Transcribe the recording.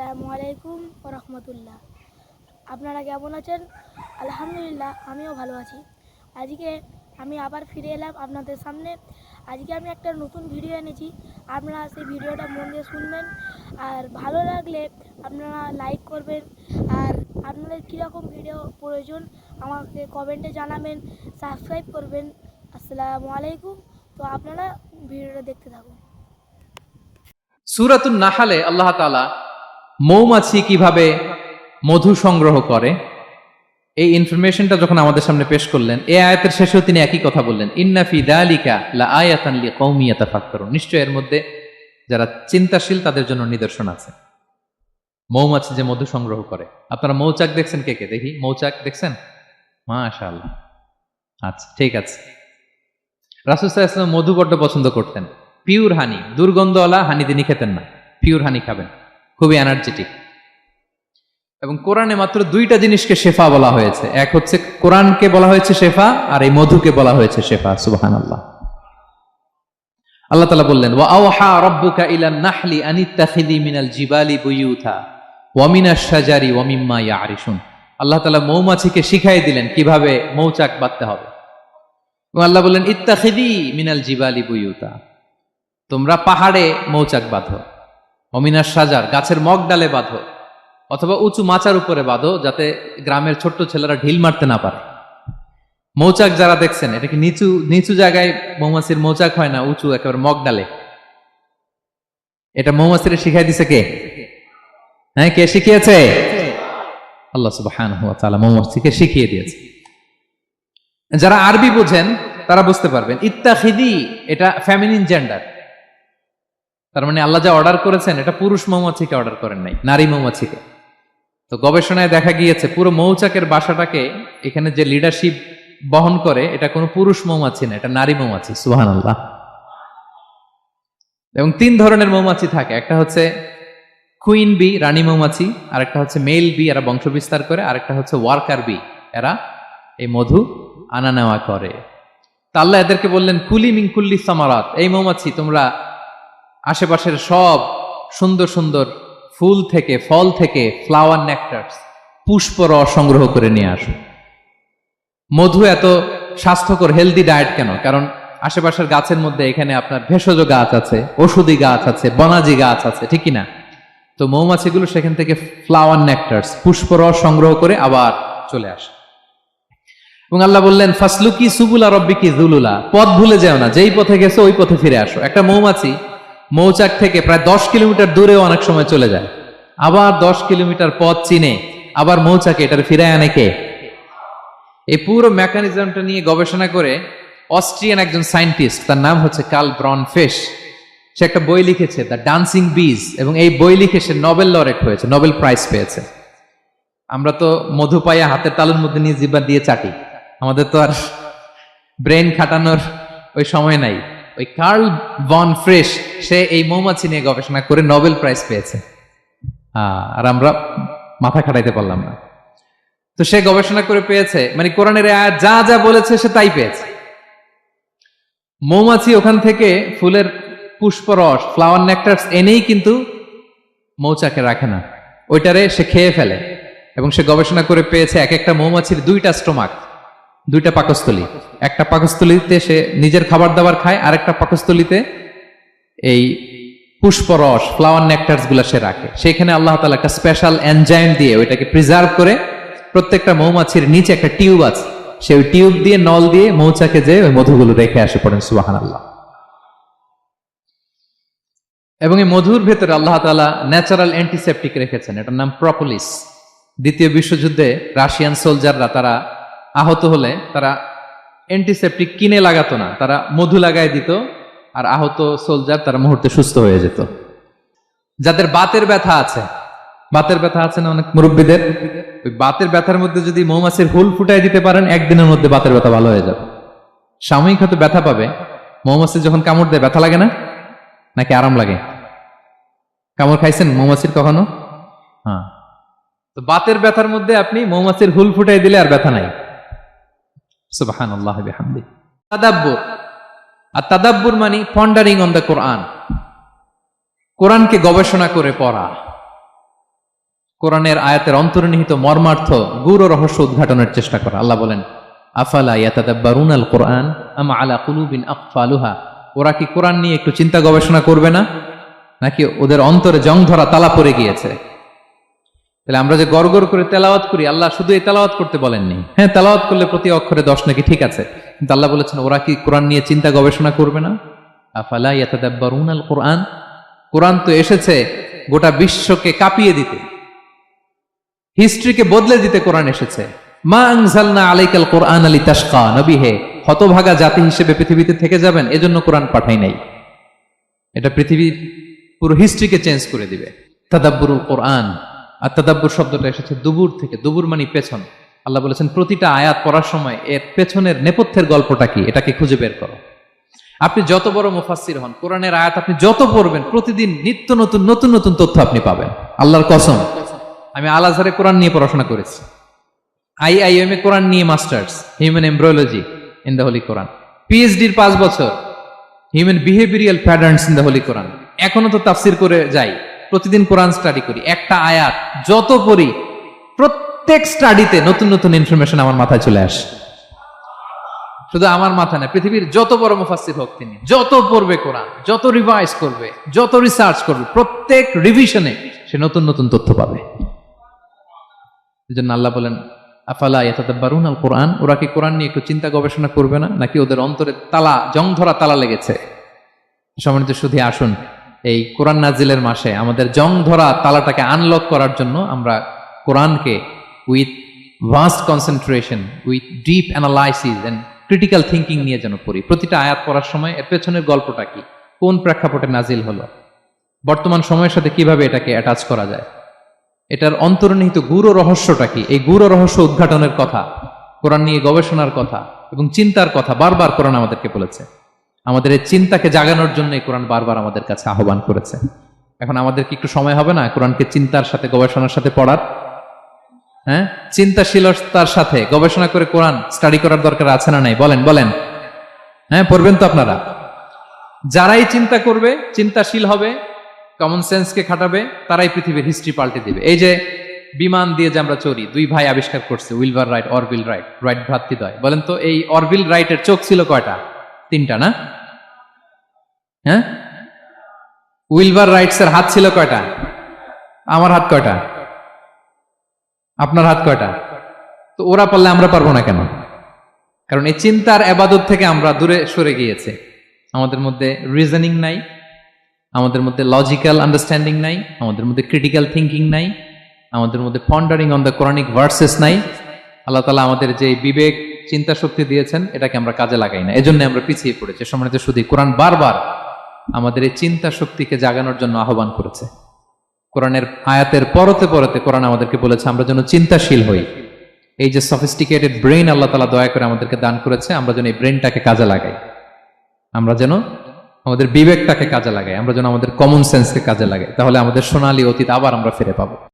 আসসালামু আলাইকুম রহমতুল্লাহ আপনারা কেমন আছেন? আলহামদুলিল্লাহ, আমিও ভালো আছি। আজকে আমি আবার ফিরে এলাম আপনাদের সামনে। আজকে আমি একটা নতুন ভিডিও এনেছি। আপনারা সেই ভিডিওটা মন দিয়ে শুনবেন। আর ভালো লাগলে আপনারা লাইক করবেন। আর আপনাদের কীরকম ভিডিও প্রয়োজন আমাকে কমেন্টে জানাবেন। সাবস্ক্রাইব করবেন। আসসালামু আলাইকুম। তো আপনারা ভিডিওটা দেখতে থাকুন। সুরাতুন নাহালে আল্লাহ তালা মৌমাছি কীভাবে মধু সংগ্রহ করে? এই ইনফরমেশনটা যখন আমাদের সামনে পেশ করলেন এ আয়াতের শেষেও তিনি একই কথা বললেন ইন্নাফি দালিকা লা আয়াতান লি কৌমিয়াতা ফাক্কারুন নিশ্চয় এর মধ্যে যারা চিন্তাশীল, তাদের জন্য নিদর্শন আছে। মৌমাছি যে মধু সংগ্রহ করে। আপনারা মৌচাক দেখছেন কে কে? দেখি, মৌচাক দেখছেন? মাশাআল্লাহ। আচ্ছা ঠিক আছে। আলাইহি ওয়াসাল্লাম মধু বড্ড পছন্দ করতেন। পিওর হানি, দুর্গন্ধওয়ালা হানি তিনি খেতেন না। পিওর হানি খাবেন। খুবই এনার্জেটিক এবং কোরআনে মাত্র দুইটা জিনিসকে শেফা বলা হয়েছে। এক হচ্ছে কোরআনকে বলা হয়েছে শেফা, আর এই মধুকে বলা হয়েছে শেফা সুবাহান আল্লাহ আল্লাহ তালা বললেন, ওয়া আওহা রব্বুকা ইলান নাহলি আনিত্তাখিদি মিনাল জিবালি বুয়ুথা ওয়ামিনা শাজারি ওয়ামিম্মা ইয়ারিশুন। আল্লাহ তালা মৌমাছিকে শিখাই দিলেন কীভাবে মৌচাক বাঁধতে হবে। আল্লাহ বললেন ইত্তাখিদি মিনাল জিবালি বুয়ুতা তোমরা পাহাড়ে মৌচাক বাঁধো। অমিনার সাজার গাছের মগ ডালে বাঁধো, অথবা উঁচু মাচার উপরে বাঁধো যাতে গ্রামের ছোট্ট ছেলেরা ঢিল মারতে না পারে। মৌচাক যারা দেখছেন, এটা কি নিচু নিচু জায়গায় মৌমাছির মৌচাক হয় না, উঁচু একেবারে মগ ডালে? এটা মৌমাছির শিখাই দিছে কে? হ্যাঁ কে শিখিয়েছে? আল্লাহ তাআলা মৌমাছিকে শিখিয়ে দিয়েছে। যারা আরবি বোঝেন, তারা বুঝতে পারবেন, ইত্তাখিদি, এটা ফ্যামিনিন জেন্ডার তার মানে আল্লাহ যা অর্ডার করেছেন, এটা পুরুষ মৌমাছিকে অর্ডার করেন নাই, নারী মৌমাছিকে। তো গবেষণায় দেখা গিয়েছে, পুরো মৌচাকের বাসাটাকে এখানে যে লিডারশিপ বহন করে, এটা কোনো পুরুষ মৌমাছি না, এটা নারী মৌমাছি সুহান আল্লাহ এবং তিন ধরনের মৌমাছি থাকে, একটা হচ্ছে কুইন বি রানী মৌমাছি আর একটা হচ্ছে মেল বি এরা বংশ বিস্তার করে আর একটা হচ্ছে ওয়ার্কার বি এরা এই মধু আনা নেওয়া করে। তা আল্লাহ এদেরকে বললেন, কুলি মিংকুল্লি সামারাত, এই মৌমাছি তোমরা আশেপাশের সব সুন্দর সুন্দর ফুল থেকে, ফল থেকে ফ্লাওয়ার নেকটার্স পুষ্প রস সংগ্রহ করে নিয়ে আসো মধু এত স্বাস্থ্যকর হেলদি ডায়েট কেন? কারণ আশেপাশের গাছের মধ্যে এখানে আপনার ভেষজ গাছ আছে, ওষুধি গাছ আছে, বনাজি গাছ আছে, ঠিক না তো মৌমাছিগুলো সেখান থেকে ফ্লাওয়ার নেকটার্স পুষ্পরস সংগ্রহ করে আবার চলে আসে। এবং আল্লাহ বললেন, ফাসলুকি সুবুলা রব্বিকি জুলুলা। পথ ভুলে যাও না, যেই পথে গেছো ওই পথে ফিরে আসো। একটা মৌমাছি মৌচাক থেকে প্রায় দশ কিলোমিটার দূরেও অনেক সময় চলে যায়। আবার দশ কিলোমিটার পথ চিনে, আবার মৌচাকে এটার ফিরায় আনে কে? এই পুরো মেকানিজমটা নিয়ে গবেষণা করে অস্ট্রিয়ান একজন সায়েন্টিস্ট তার নাম হচ্ছে কাল ব্রন ফেশ, সে একটা বই লিখেছে দ্য ডান্সিং বিজ এবং এই বই লিখে সে নোবেল লরেট হয়েছে, নোবেল প্রাইজ পেয়েছে। আমরা তো মধু পাইয়া হাতের তালুর মধ্যে নিয়ে জিব্বা দিয়ে চাটি। আমাদের তো আর ব্রেন খাটানোর ওই সময় নাই। ওই কার্ল বন ফ্রেশ, সে এই মৌমাছি নিয়ে গবেষণা করে নোবেল প্রাইজ পেয়েছে। আর আমরা মাথা খাটাইতে পারলাম না। তো সে গবেষণা করে পেয়েছে মানে কোরআনের আয়াত যা যা বলেছে সে তাই পেয়েছে। মৌমাছি ওখান থেকে ফুলের পুষ্পরস, ফ্লাওয়ার নেকটার্স এনেই কিন্তু মৌচাকে রাখে না। ওইটারে সে খেয়ে ফেলে। এবং সে গবেষণা করে পেয়েছে এক একটা মৌমাছির দুইটা স্টোমাক। দুইটা পাকস্থলী। একটা পাকস্থলীতে সে নিজের খাবার দাবার খায় আর একটা পাকস্থলীতে এই পুষ্পরস ফ্লাওয়ার নেকটার্সগুলা সে রাখে। সেখানে আল্লাহ তালা একটা স্পেশাল এনজাইম দিয়ে ওইটাকে প্রিজার্ভ করে প্রত্যেকটা মৌমাছির নিচে একটা টিউব আছে। সে ওই টিউব দিয়ে নল দিয়ে মৌচাকে যে ওই মধুগুলো রেখে আসে পড়েন সুবাহান আল্লাহ এবং এই মধুর ভেতরে আল্লাহ তালা ন্যাচারাল অ্যান্টিসেপটিক রেখেছেন, এটার নাম প্রপোলিস দ্বিতীয় বিশ্বযুদ্ধে রাশিয়ান সোলজাররা তারা আহত হলে তারা অ্যান্টিসেপটিক কিনে লাগাতো না, তারা মধু লাগায় দিত আর আহত সোলজার তারা মুহূর্তে সুস্থ হয়ে যেত। যাদের বাতের ব্যথা আছে, বাতের ব্যথা আছে না অনেক মুরব্বীদের? ওই বাতের ব্যথার মধ্যে যদি মৌমাছির হুল ফুটাই দিতে পারেন, একদিনের মধ্যে বাতের ব্যথা ভালো হয়ে যাবে। সাময়িক হয়তো ব্যথা পাবে। মৌমাছি যখন কামড় দেয়, ব্যথা লাগে না? নাকি আরাম লাগে? কামড় খাইছেন মৌমাছির কখনো? হ্যাঁ। তো বাতের ব্যথার মধ্যে আপনি মৌমাছির হুল ফুটাই দিলে আর ব্যথা নাই। সুবাহান আল্লাহ বিহামদি। তাদাব্বুর। আর তাদাব্বুর মানে পন্ডারিং অন দ্য কোরআন কোরআনকে গবেষণা করে পড়া। কোরআনের আয়াতের অন্তর্নিহিত মর্মার্থ গুরু রহস্য উদ্ঘাটনের চেষ্টা করা। আল্লাহ বলেন, আফালা ইয়াতাদাব্বারুন আল কোরআন আম আলা কুলুবিন আকফালুহা? ওরা কি কোরআন নিয়ে একটু চিন্তা গবেষণা করবে না? নাকি ওদের অন্তরে জং ধরা তালা পড়ে গিয়েছে? তাহলে আমরা যে গড় করে তেলাওয়াত করি, আল্লাহ শুধু এই তেলাওয়াত করতে বলেননি। হ্যাঁ তেলাওয়াত করলে প্রতি অক্ষরে দশ নাকি ঠিক আছে। কিন্তু আল্লাহ বলেছেন, ওরা কি কোরআন নিয়ে চিন্তা গবেষণা করবে না? আফালা আল কোরআন কোরআন তো এসেছে গোটা বিশ্বকে কাঁপিয়ে দিতে। হিস্ট্রিকে বদলে দিতে কোরআন এসেছে। মা আনজালনা আলাইকাল কোরআন আলী তাসকা হে, হতভাগা জাতি হিসেবে পৃথিবীতে থেকে যাবেন, এজন্য কোরআন পাঠাই নাই। এটা পৃথিবীর পুরো হিস্ট্রিকে চেঞ্জ করে দিবে। তাদাব্বুরুল কোরআন আর তাদাব্বুর শব্দটা এসেছে দুবুর থেকে। দুবুর মানে পেছন। আল্লাহ বলেছেন, প্রতিটা আয়াত পড়ার সময় এর পেছনের নেপথ্যের গল্পটা কি? এটাকে খুঁজে বের করো। আপনি যত বড় মুফাসসির হন, কোরআনের আয়াত আপনি যত পড়বেন, প্রতিদিন নিত্য নতুন নতুন নতুন তথ্য আপনি পাবেন। আল্লাহর কসম। আমি আল কোরআন নিয়ে পড়াশোনা করেছি। আই আই এম এ কোরআন নিয়ে masters, human embryology in the holy Quran. পিএইচডির পাঁচ বছর, human behavioural patterns in the holy Quran. এখনও তো তাফসির করে যাই। প্রতিদিন কোরআন স্টাডি করি। একটা আয়াত, যত পড়ি, প্রত্যেক স্টাডিতে নতুন নতুন ইনফরমেশন আমার মাথায় চলে আসে। শুধু আমার মাথা না, পৃথিবীর যত বড় মুফাসসির হোক তিনি, যত পড়বে কোরআন, যত রিভাইজ করবে, যত রিসার্চ করবে, প্রত্যেক রিভিশনে সে নতুন নতুন তথ্য পাবে। জন্য আল্লাহ বলেন, আফালা ইয়াতাদাব্বারুন আল কোরআন ওরা কি কোরআন নিয়ে একটু চিন্তা গবেষণা করবে না? নাকি ওদের অন্তরে তালা জং ধরা তালা লেগেছে? সম্মানিত শুধু আসুন। এই কোরআন নাজিলের মাসে আমাদের জং ধরা তালাটাকে আনলক করার জন্য আমরা কোরআনকে with vast concentration with deep analysis and critical thinking নিয়ে যেন পড়ি। প্রতিটা আয়াত পড়ার সময় এর পেছনের গল্পটা কি? কোন প্রেক্ষাপটে নাজিল হলো? বর্তমান সময়ের সাথে কীভাবে এটাকে অ্যাটাচ করা যায়? এটার অন্তর্নিহিত গুরু রহস্যটা কি? এই গুরু রহস্য উদ্ঘাটনের কথা, কোরআন নিয়ে গবেষণার কথা এবং চিন্তার কথা বারবার কোরআন আমাদেরকে বলেছে। আমাদের এই চিন্তাকে জাগানোর জন্য এই কোরআন বারবার আমাদের কাছে আহ্বান করেছে। এখন আমাদের কি একটু সময় হবে না? কোরআনকে চিন্তার সাথে, গবেষণার সাথে পড়ার? হ্যাঁ? চিন্তাশীলতার সাথে গবেষণা করে কোরআন স্টাডি করার দরকার আছে না নাই? বলেন বলেন। হ্যাঁ পড়বেন তো আপনারা। যারাই চিন্তা করবে, চিন্তাশীল হবে কমন সেন্সকে খাটাবে, তারাই পৃথিবীর হিস্ট্রি পাল্টে দিবে। এই যে বিমান দিয়ে যে আমরা চড়ি, দুই ভাই আবিষ্কার করছে, উইলভার রাইট অরবিল রাইট রাইট ভ্রাতৃদ্বয় বলেন তো, এই অরবিল রাইটের চোখ ছিল কয়টা? তিনটা, না? হ্যাঁ? উইলভার রাইটস এর হাত ছিল কয়টা? আমার হাত কয়টা? আপনার হাত কয়টা? তো ওরা পারলে আমরা পারব না কেন? কারণ এই চিন্তার আবাদত থেকে আমরা দূরে সরে গিয়েছে। আমাদের মধ্যে রিজনিং নাই, আমাদের মধ্যে লজিক্যাল আন্ডারস্ট্যান্ডিং নাই, আমাদের মধ্যে ক্রিটিক্যাল থিঙ্কিং নাই, আমাদের মধ্যে pondering on the Quranic verses নাই। আল্লাহ তালা আমাদের যে বিবেক, চিন্তা শক্তি দিয়েছেন, এটাকে আমরা কাজে লাগাই না এজন্য আমরা পিছিয়ে পড়েছি। সম্মানিত শুধু কোরআন বারবার আমাদের এই চিন্তা শক্তিকে জাগানোর জন্য আহ্বান করেছে। কোরআনের আয়াতের পরতে পরতে কোরআন আমাদেরকে বলেছে, আমরা যেন চিন্তাশীল হই। এই যে সফিস্টিকেটেড ব্রেন আল্লাহ তালা দয়া করে আমাদেরকে দান করেছে, আমরা যেন এই ব্রেনটাকে কাজে লাগাই। আমরা যেন আমাদের বিবেকটাকে কাজে লাগাই। আমরা যেন আমাদের কমন সেন্সকে কাজে লাগাই। তাহলে আমাদের সোনালী অতীত আবার আমরা ফিরে পাবো।